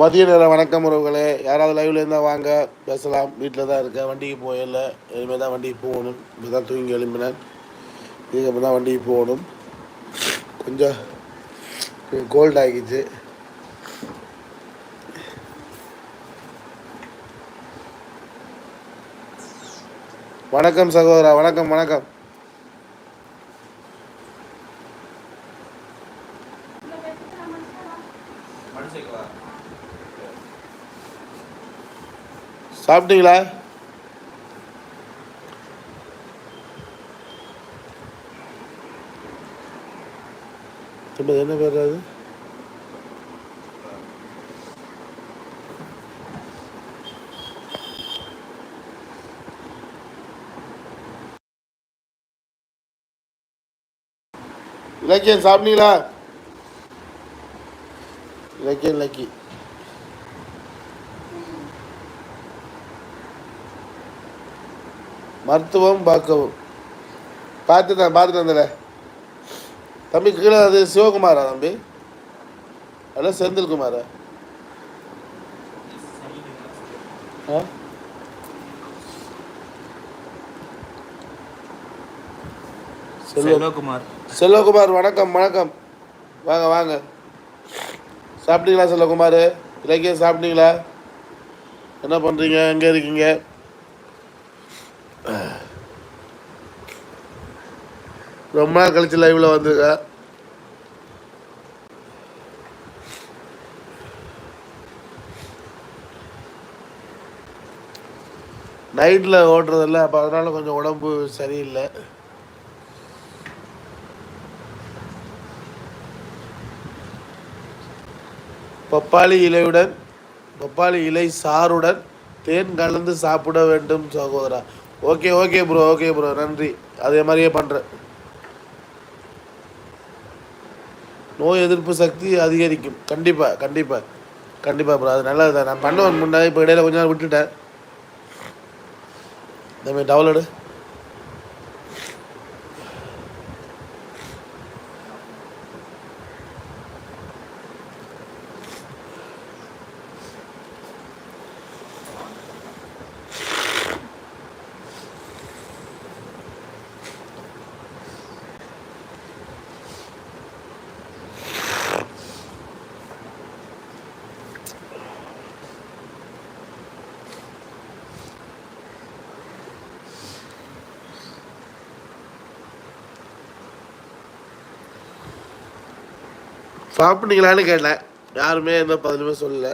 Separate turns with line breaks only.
மதிய நேர வணக்கம் உறவுகளே. யாராவது லைவ்ல இருந்தால் வாங்க. பேசலாம். வீட்டில் தான் இருக்கேன். வண்டிக்கு போயிடல இனிமேல் தான் வண்டிக்கு போகணும். இப்போ தான் தூங்கி எழுப்பினேன் இதுக்கப்புறம் தான் வண்டிக்கு போகணும். கொஞ்சம் கோல்ட் ஆகிடுச்சு. வணக்கம் சகோதரா. வணக்கம் வணக்கம். சாப்பிட்டீங்களா? திரும்ப என்ன பேர் அது? இலக்கியம் சாப்பிட்டீங்களா? இலக்கியம் லக்கி மருத்துவம் பார்க்கவும் பார்த்துட்டேன் பார்த்துட்டு வந்தல. தம்பி கீழே அது சிவகுமாரா தம்பி? அல்ல செந்தில்குமாரா? ஆ? செல்வ
செல்வகுமார்.
செல்வகுமார் வணக்கம் வணக்கம். வாங்க வாங்க. சாப்பிட்டீங்களா செல்லகுமார் இலக்கியம் சாப்பிட்டீங்களா? என்ன பண்ணுறீங்க எங்கே இருக்கீங்க? ரொம்ப நாள் கழிச்சு லைவில் வந்துருக்க. நைட்டில் ஓட்டுறதில்ல அப்போ அதனால் கொஞ்சம் உடம்பு சரியில்லை. பப்பாளி இலையுடன் பப்பாளி இலை சாறுடன் தேன் கலந்து சாப்பிட வேண்டும் சகோதரா. Okay okay bro okay bro நன்றி. அதே மாதிரியே பண்ணுறேன் நோய் எதிர்ப்பு சக்தி அதிகரிக்கும். கண்டிப்பாக கண்டிப்பாக கண்டிப்பாக ப்ரோ அது நல்லது தான் நான் பண்ணுவேன். முன்னாடி இப்போ இடையில கொஞ்ச நாள் விட்டுட்டேன். இந்த மாதிரி டவுன்லோடு சாப்பிட்டீங்களான்னு கேட்டேன். யாருமே என்ன பதிலுமே சொல்லலை.